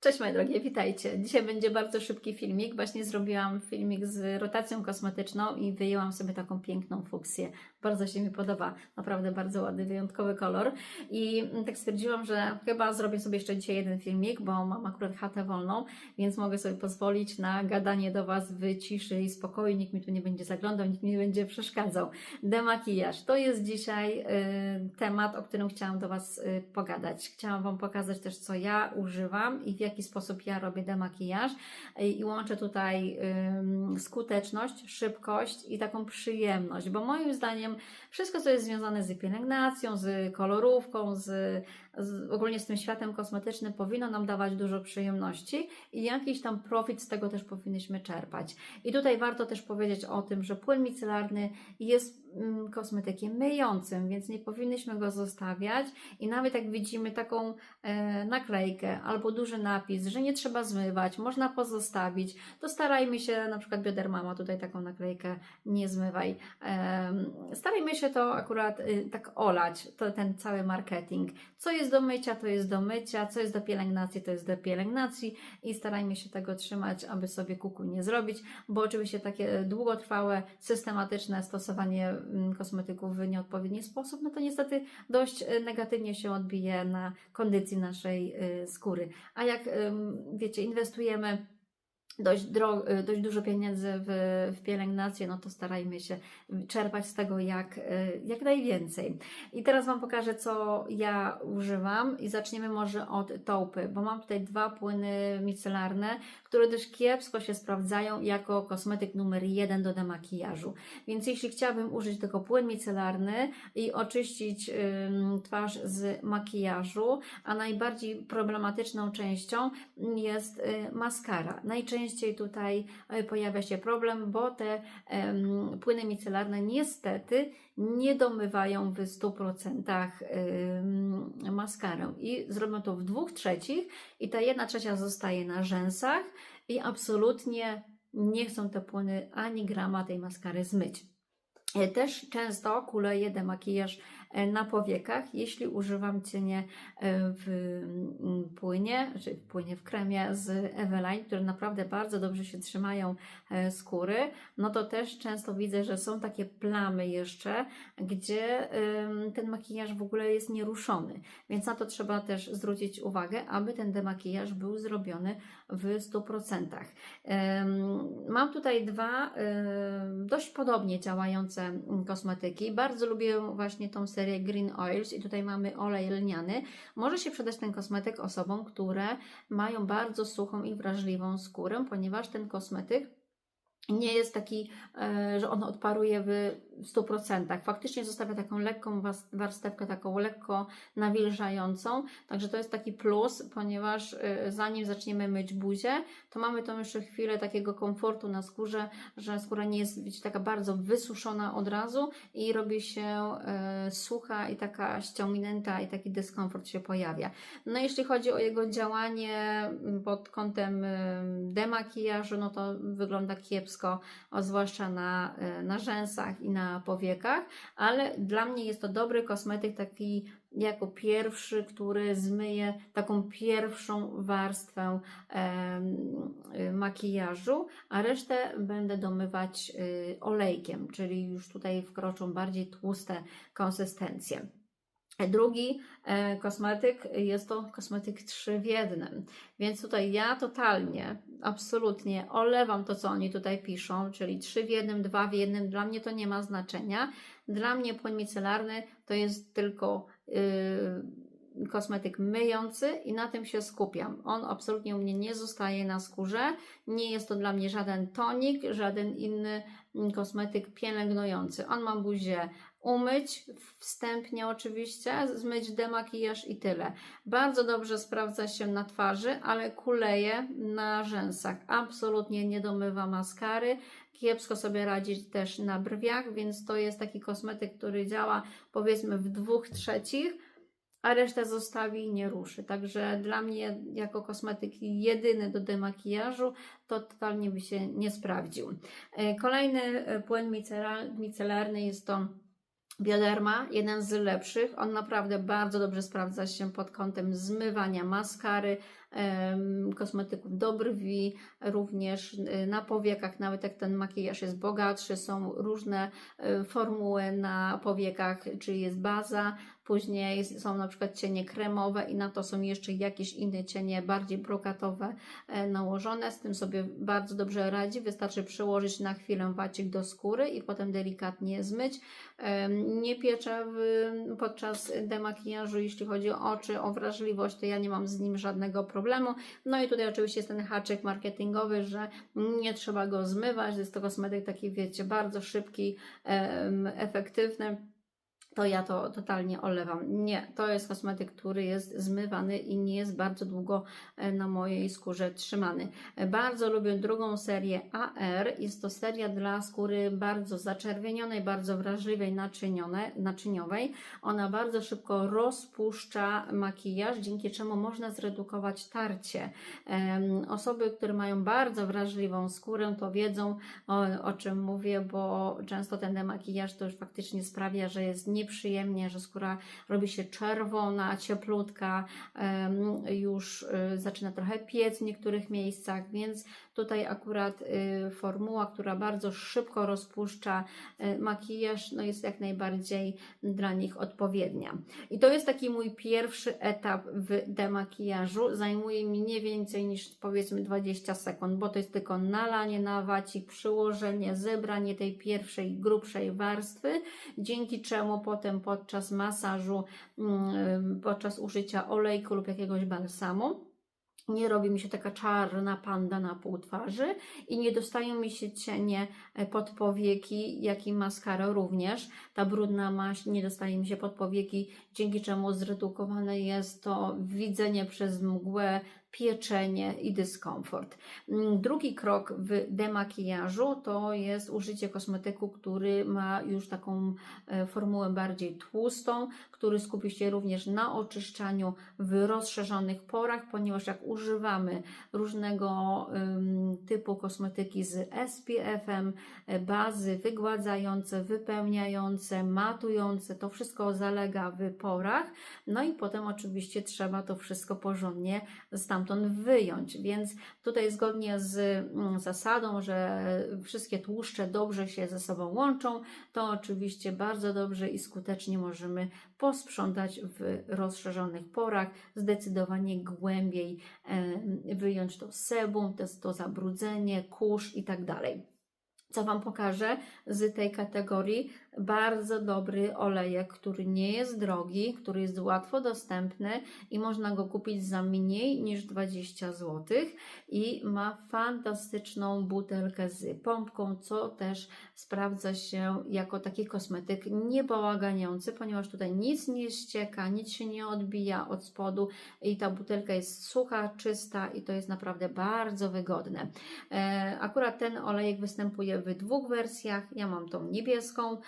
Cześć moje drogie, witajcie. Dzisiaj będzie bardzo szybki filmik. Właśnie zrobiłam filmik z rotacją kosmetyczną i wyjęłam sobie taką piękną fuksję. Bardzo się mi podoba, naprawdę bardzo ładny, wyjątkowy kolor. I tak stwierdziłam, że chyba zrobię sobie jeszcze dzisiaj jeden filmik, bo mam akurat chatę wolną, więc mogę sobie pozwolić na gadanie do Was w ciszy i spokoju. Nikt mi tu nie będzie zaglądał, nikt mi nie będzie przeszkadzał. Demakijaż to jest dzisiaj y, temat, o którym chciałam do Was y, pogadać. Chciałam Wam pokazać też, co ja używam i w jaki sposób ja robię demakijaż i łączę tutaj skuteczność, szybkość i taką przyjemność, bo moim zdaniem wszystko, co jest związane z pielęgnacją, z kolorówką, z, z ogólnie z tym światem kosmetycznym, powinno nam dawać dużo przyjemności i jakiś tam profit z tego też powinniśmy czerpać. I tutaj warto też powiedzieć o tym, że płyn micelarny jest mm, kosmetykiem myjącym, więc nie powinnyśmy go zostawiać i nawet jak widzimy taką e, naklejkę albo duży napis, że nie trzeba zmywać, można pozostawić, to starajmy się, na przykład Bioderma ma tutaj taką naklejkę, nie zmywaj. Em, starajmy się to akurat y, tak olać, to, ten cały marketing. Co jest do mycia, to jest do mycia, co jest do pielęgnacji, to jest do pielęgnacji i starajmy się tego trzymać, aby sobie kuku nie zrobić, bo oczywiście takie długotrwałe, systematyczne stosowanie mm, kosmetyków w nieodpowiedni sposób, no to niestety dość y, negatywnie się odbije na kondycji naszej y, skóry. A jak wiecie, inwestujemy dość, y, dość dużo pieniędzy w, w pielęgnację, no to starajmy się czerpać z tego jak, y, jak najwięcej. I teraz Wam pokażę, co ja używam i zaczniemy może od taupy, bo mam tutaj dwa płyny micelarne, które też kiepsko się sprawdzają jako kosmetyk numer jeden do demakijażu. Więc jeśli chciałabym użyć tego płyn micelarny i oczyścić ym, twarz z makijażu, a najbardziej problematyczną częścią jest y, maskara. Najczęściej tutaj y, pojawia się problem, bo te płyny micelarne niestety nie domywają w 100% ym, maskarę i zrobią to w dwóch trzecich i ta jedna trzecia zostaje na rzęsach i absolutnie nie chcą te płyny ani grama tej maskary zmyć. E, Też często kuleję demakijaż e, na powiekach, jeśli używam cienie e, w mm, płynie, czy w płynie w kremie z Eveline, które naprawdę bardzo dobrze się trzymają e, skóry, no to też często widzę, że są takie plamy jeszcze, gdzie ten makijaż w ogóle jest nieruszony. Więc na to trzeba też zwrócić uwagę, aby ten demakijaż był zrobiony w 100%. Em, Mam tutaj dwa dość podobnie działające kosmetyki. Bardzo lubię właśnie tą serię Green Oils i tutaj mamy olej lniany. Może się przydać ten kosmetyk osobom, które mają bardzo suchą i wrażliwą skórę, ponieważ ten kosmetyk nie jest taki, e, że on odparuje w 100%. Faktycznie zostawia taką lekką warstewkę, taką lekko nawilżającą. Także to jest taki plus, ponieważ e, zanim zaczniemy myć buzię, to mamy tą jeszcze chwilę takiego komfortu na skórze, że skóra nie jest wiecie, taka bardzo wysuszona od razu i robi się e, sucha i taka ściągnięta i taki dyskomfort się pojawia. No jeśli chodzi o jego działanie m, pod kątem e, demakijażu, no to wygląda kiepsko, zwłaszcza na, na rzęsach i na powiekach, ale dla mnie jest to dobry kosmetyk, taki jako pierwszy, który zmyje taką pierwszą warstwę y, makijażu, a resztę będę domywać y, olejkiem, czyli już tutaj wkroczą bardziej tłuste konsystencje. Drugi e, kosmetyk jest to kosmetyk 3 w jednym, więc tutaj ja totalnie, absolutnie olewam to, co oni tutaj piszą, czyli 3 w jednym, 2 w jednym, dla mnie to nie ma znaczenia. Dla mnie płyn micelarny to jest tylko yy, kosmetyk myjący i na tym się skupiam. On absolutnie u mnie nie zostaje na skórze, nie jest to dla mnie żaden tonik, żaden inny mm, kosmetyk pielęgnujący. On ma buzię umyć, wstępnie oczywiście, zmyć demakijaż i tyle. Bardzo dobrze sprawdza się na twarzy, ale kuleje na rzęsach. Absolutnie nie domywa maskary. Kiepsko sobie radzi też na brwiach, więc to jest taki kosmetyk, który działa powiedzmy w dwóch trzecich, a resztę zostawi i nie ruszy. Także dla mnie jako kosmetyk jedyny do demakijażu to totalnie by się nie sprawdził. E, Kolejny e, płyn micela- micelarny jest to Bioderma, jeden z lepszych. On naprawdę bardzo dobrze sprawdza się pod kątem zmywania maskary, kosmetyków do brwi, również y, na powiekach, nawet jak ten makijaż jest bogatszy, są różne y, formuły na powiekach, czyli jest baza, później są na przykład cienie kremowe i na to są jeszcze jakieś inne cienie bardziej brokatowe e, nałożone. Z tym sobie bardzo dobrze radzi. Wystarczy przełożyć na chwilę wacik do skóry i potem delikatnie zmyć. Nie pieczę podczas demakijażu, jeśli chodzi o oczy, o wrażliwość, to ja nie mam z nim żadnego problemu. No i tutaj oczywiście jest ten haczyk marketingowy, że nie trzeba go zmywać. Jest to kosmetyk taki, wiecie, bardzo szybki, efektywny to ja to totalnie olewam. Nie, to jest kosmetyk, który jest zmywany i nie jest bardzo długo e, na mojej skórze trzymany. E, Bardzo lubię drugą serię AR. Jest to seria dla skóry bardzo zaczerwienionej, bardzo wrażliwej, naczyniowej. Ona bardzo szybko rozpuszcza makijaż, dzięki czemu można zredukować tarcie. Osoby, które mają bardzo wrażliwą skórę, to wiedzą o, o czym mówię, bo często ten demakijaż to już faktycznie sprawia, że jest nieprzyjemnie, że skóra robi się czerwona, cieplutka, już y, zaczyna trochę piec w niektórych miejscach, więc tutaj akurat y, formuła, która bardzo szybko rozpuszcza y, makijaż, no jest jak najbardziej dla nich odpowiednia. I to jest taki mój pierwszy etap w demakijażu. Zajmuje mi nie więcej niż powiedzmy 20 sekund, bo to jest tylko nalanie na wacik, przyłożenie, zebranie tej pierwszej, grubszej warstwy, dzięki czemu potem podczas masażu, mm, podczas użycia olejku lub jakiegoś balsamu, nie robi mi się taka czarna panda na pół twarzy i nie dostają mi się cienie e, pod powieki, jak i maskara również. Ta brudna maść nie dostaje mi się pod powieki, dzięki czemu zredukowane jest to widzenie przez mgłę, pieczenie i dyskomfort. Mm, Drugi krok w demakijażu to jest użycie kosmetyku, który ma już taką e, formułę bardziej tłustą, który skupi się również na oczyszczaniu w rozszerzonych porach, ponieważ jak używamy różnego typu kosmetyki z SPF-em, e, bazy wygładzające, wypełniające, matujące, to wszystko zalega w porach, no i potem oczywiście trzeba to wszystko porządnie stamtąd wyjąć, więc tutaj zgodnie z mm, zasadą, że wszystkie tłuszcze dobrze się ze sobą łączą, to oczywiście bardzo dobrze i skutecznie możemy posprzątać w rozszerzonych porach, zdecydowanie głębiej wyjąć to sebum, to, to zabrudzenie, kurz i tak dalej. Co Wam pokażę z tej kategorii? Bardzo dobry olejek, który nie jest drogi, który jest łatwo dostępny i można go kupić za mniej niż 20 zł i ma fantastyczną butelkę z pompką, co też sprawdza się jako taki kosmetyk niebałaganiający, ponieważ tutaj nic nie ścieka, nic się nie odbija od spodu i ta butelka jest sucha, czysta i to jest naprawdę bardzo wygodne. E, Akurat ten olejek występuje w dwóch wersjach. Ja mam tą niebieską,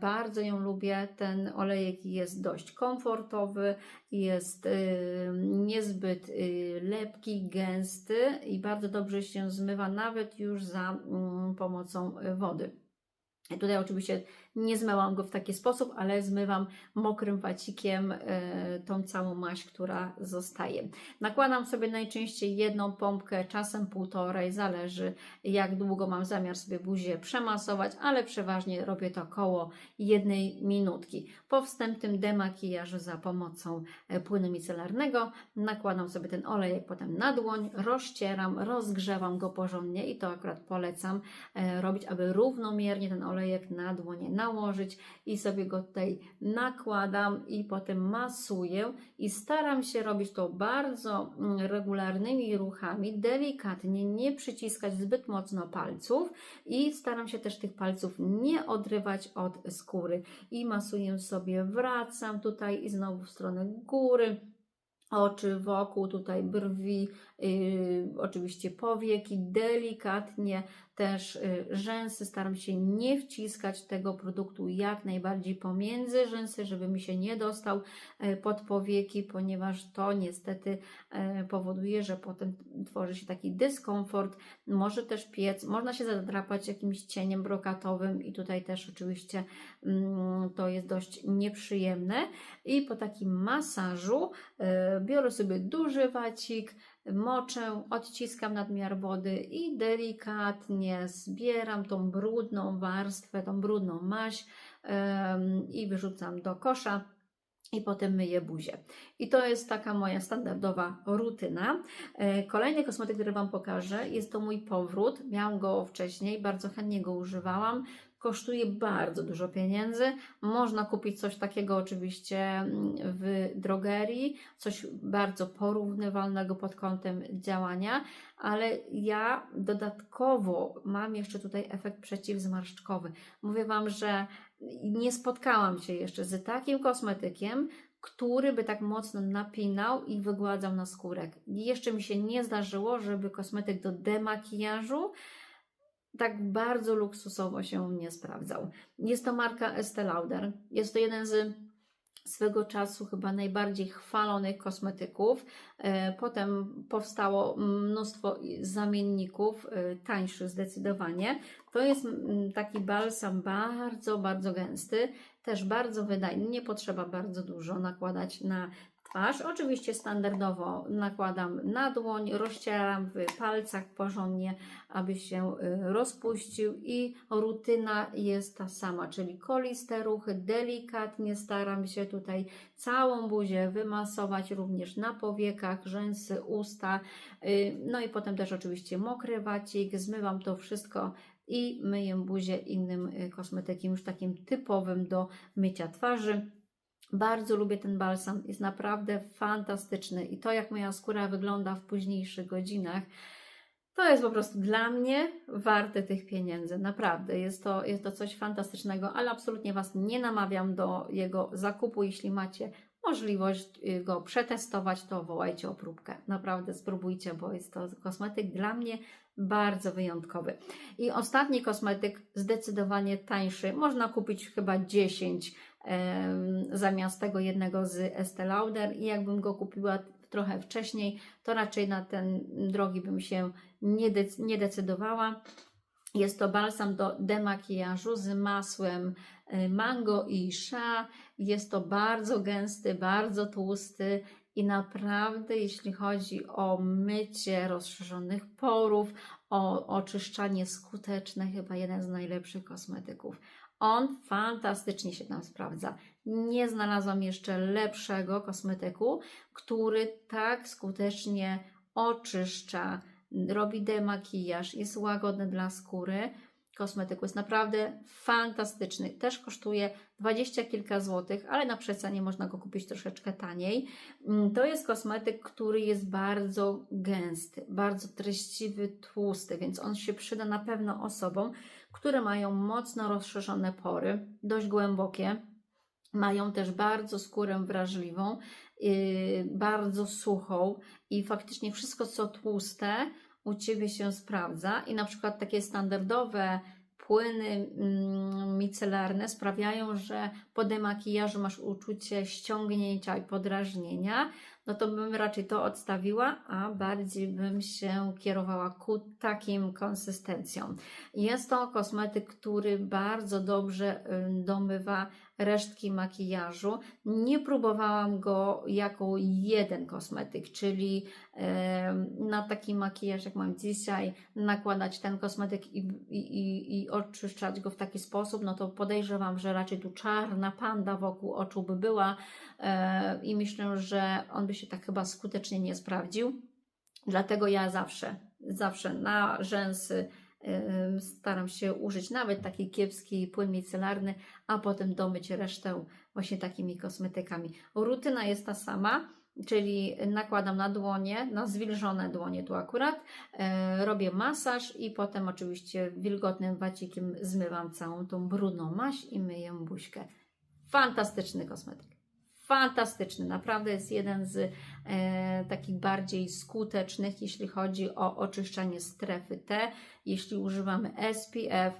bardzo ją lubię. Ten olejek jest dość komfortowy, jest y, niezbyt y, lepki, gęsty i bardzo dobrze się zmywa, nawet już za mm, pomocą wody. Tutaj oczywiście nie zmyłam go w taki sposób, ale zmywam mokrym wacikiem e, tą całą maść, która zostaje. Nakładam sobie najczęściej jedną pompkę, czasem półtorej, zależy jak długo mam zamiar sobie buzię przemasować, ale przeważnie robię to około jednej minutki. Po wstępnym demakijażu za pomocą e, płynu micelarnego nakładam sobie ten olejek potem na dłoń, rozcieram, rozgrzewam go porządnie i to akurat polecam e, robić, aby równomiernie ten olejek na dłonie nałożyć i sobie go tutaj nakładam i potem masuję i staram się robić to bardzo mm, regularnymi ruchami, delikatnie, nie przyciskać zbyt mocno palców i staram się też tych palców nie odrywać od skóry. I masuję sobie, wracam tutaj i znowu w stronę góry oczy wokół tutaj brwi, yy, oczywiście powieki, delikatnie też y, rzęsy. Staram się nie wciskać tego produktu jak najbardziej pomiędzy rzęsy, żeby mi się nie dostał y, pod powieki, ponieważ to niestety y, powoduje, że potem tworzy się taki dyskomfort. Może też piec, można się zadrapać jakimś cieniem brokatowym i tutaj też oczywiście mm, to jest dość nieprzyjemne. I po takim masażu biorę sobie duży wacik, moczę, odciskam nadmiar wody i delikatnie zbieram tą brudną warstwę, tą brudną maź em, i wyrzucam do kosza i potem myję buzię. I to jest taka moja standardowa rutyna. E, Kolejny kosmetyk, który Wam pokażę, jest to mój powrót. Miałam go wcześniej, bardzo chętnie go używałam. Kosztuje bardzo dużo pieniędzy. Można kupić coś takiego oczywiście mm, w drogerii, coś bardzo porównywalnego pod kątem działania, ale ja dodatkowo mam jeszcze tutaj efekt przeciwzmarszczkowy. Mówię Wam, że nie spotkałam się jeszcze z takim kosmetykiem, który by tak mocno napinał i wygładzał na skórek. Jeszcze mi się nie zdarzyło, żeby kosmetyk do demakijażu tak bardzo luksusowo się u mnie sprawdzał. Jest to marka Estée Lauder. Jest to jeden z swego czasu chyba najbardziej chwalonych kosmetyków. E, Potem powstało mnóstwo zamienników, e, tańszych zdecydowanie. To jest mm, taki balsam bardzo, bardzo gęsty, też bardzo wydajny. Nie potrzeba bardzo dużo nakładać na twarz. Oczywiście standardowo nakładam na dłoń, rozcieram w palcach porządnie, aby się y, rozpuścił i rutyna jest ta sama, czyli koliste ruchy, delikatnie staram się tutaj całą buzię wymasować również na powiekach, rzęsy, usta, y, no i potem też oczywiście mokry wacik, zmywam to wszystko i myję buzię innym y, kosmetykiem, już takim typowym do mycia twarzy. Bardzo lubię ten balsam, jest naprawdę fantastyczny i to, jak moja skóra wygląda w późniejszych godzinach, to jest po prostu dla mnie warte tych pieniędzy. Naprawdę jest to, jest to coś fantastycznego, ale absolutnie Was nie namawiam do jego zakupu. Jeśli macie możliwość y, go przetestować, to wołajcie o próbkę. Naprawdę spróbujcie, bo jest to kosmetyk dla mnie bardzo wyjątkowy. I ostatni kosmetyk, zdecydowanie tańszy. Można kupić chyba 10 em, zamiast tego jednego z Estée Lauder i jakbym go kupiła trochę wcześniej, to raczej na ten drogi bym się nie, nie decydowała. Jest to balsam do demakijażu z masłem y, mango i sza. Jest to bardzo gęsty, bardzo tłusty i naprawdę, jeśli chodzi o mycie rozszerzonych porów, o oczyszczanie skuteczne, chyba jeden z najlepszych kosmetyków. On fantastycznie się tam sprawdza. Nie znalazłam jeszcze lepszego kosmetyku, który tak skutecznie oczyszcza, robi demakijaż, jest łagodny dla skóry. Kosmetyku jest naprawdę fantastyczny. Też kosztuje dwadzieścia kilka złotych, ale na przecenie można go kupić troszeczkę taniej. Mm, To jest kosmetyk, który jest bardzo gęsty, bardzo treściwy, tłusty, więc on się przyda na pewno osobom, które mają mocno rozszerzone pory, dość głębokie. Mają też bardzo skórę wrażliwą, bardzo suchą i faktycznie wszystko co tłuste u Ciebie się sprawdza i na przykład takie standardowe płyny mm, micelarne sprawiają, że po demakijażu masz uczucie ściągnięcia i podrażnienia, no to bym raczej to odstawiła, a bardziej bym się kierowała ku takim konsystencjom. Jest to kosmetyk, który bardzo dobrze ym, domywa resztki makijażu. Nie próbowałam go jako jeden kosmetyk, czyli em, na taki makijaż, jak mam dzisiaj, nakładać ten kosmetyk i, i, i, oczyszczać go w taki sposób, no to podejrzewam, że raczej tu czarna panda wokół oczu by była e, i myślę, że on by się tak chyba skutecznie nie sprawdził. Dlatego ja zawsze, zawsze na rzęsy staram się użyć nawet taki kiepski płyn micelarny, a potem domyć resztę właśnie takimi kosmetykami. Rutyna jest ta sama, czyli nakładam na dłonie, na zwilżone dłonie tu akurat, e, robię masaż i potem oczywiście wilgotnym wacikiem zmywam całą tą brudną maść i myję buźkę. Fantastyczny kosmetyk. Fantastyczny, naprawdę jest jeden z e, takich bardziej skutecznych, jeśli chodzi o oczyszczanie strefy T. Jeśli używamy SPF,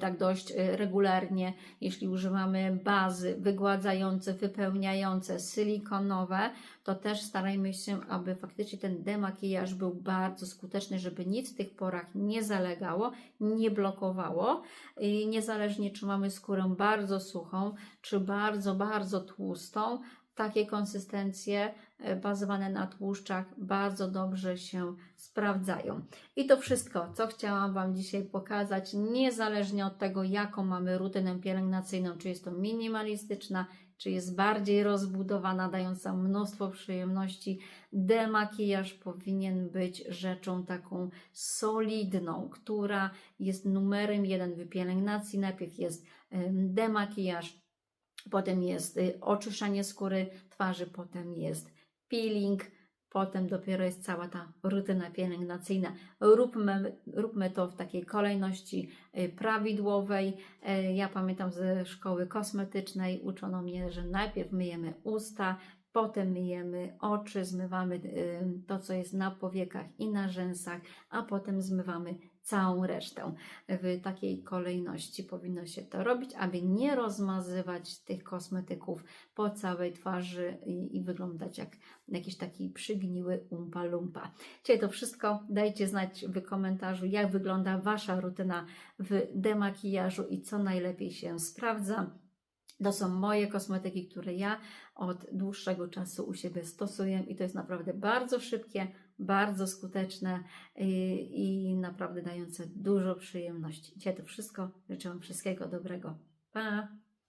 tak dość y, regularnie, jeśli używamy bazy wygładzające, wypełniające, silikonowe, to też starajmy się, aby faktycznie ten demakijaż był bardzo skuteczny, żeby nic w tych porach nie zalegało, nie blokowało. I niezależnie czy mamy skórę bardzo suchą, czy bardzo, bardzo tłustą, takie konsystencje e, bazowane na tłuszczach bardzo dobrze się sprawdzają. I to wszystko, co chciałam Wam dzisiaj pokazać, niezależnie od tego, jaką mamy rutynę pielęgnacyjną, czy jest to minimalistyczna, czy jest bardziej rozbudowana, dająca mnóstwo przyjemności. Demakijaż powinien być rzeczą taką solidną, która jest numerem jeden w pielęgnacji. Najpierw jest em, demakijaż, potem jest y, oczyszczanie skóry twarzy, potem jest peeling, potem dopiero jest cała ta rutyna pielęgnacyjna. Róbmy, róbmy to w takiej kolejności y, prawidłowej. E, Ja pamiętam ze szkoły kosmetycznej uczono mnie, że najpierw myjemy usta, potem myjemy oczy, zmywamy y, to, co jest na powiekach i na rzęsach, a potem zmywamy całą resztę. W takiej kolejności powinno się to robić, aby nie rozmazywać tych kosmetyków po całej twarzy i, i wyglądać jak jakiś taki przygniły umpa lumpa. Dzisiaj to wszystko. Dajcie znać w komentarzu, jak wygląda Wasza rutyna w demakijażu i co najlepiej się sprawdza. To są moje kosmetyki, które ja od dłuższego czasu u siebie stosuję i to jest naprawdę bardzo szybkie, bardzo skuteczne i, naprawdę dające dużo przyjemności. Dzisiaj to wszystko. Życzę Wam wszystkiego dobrego. Pa!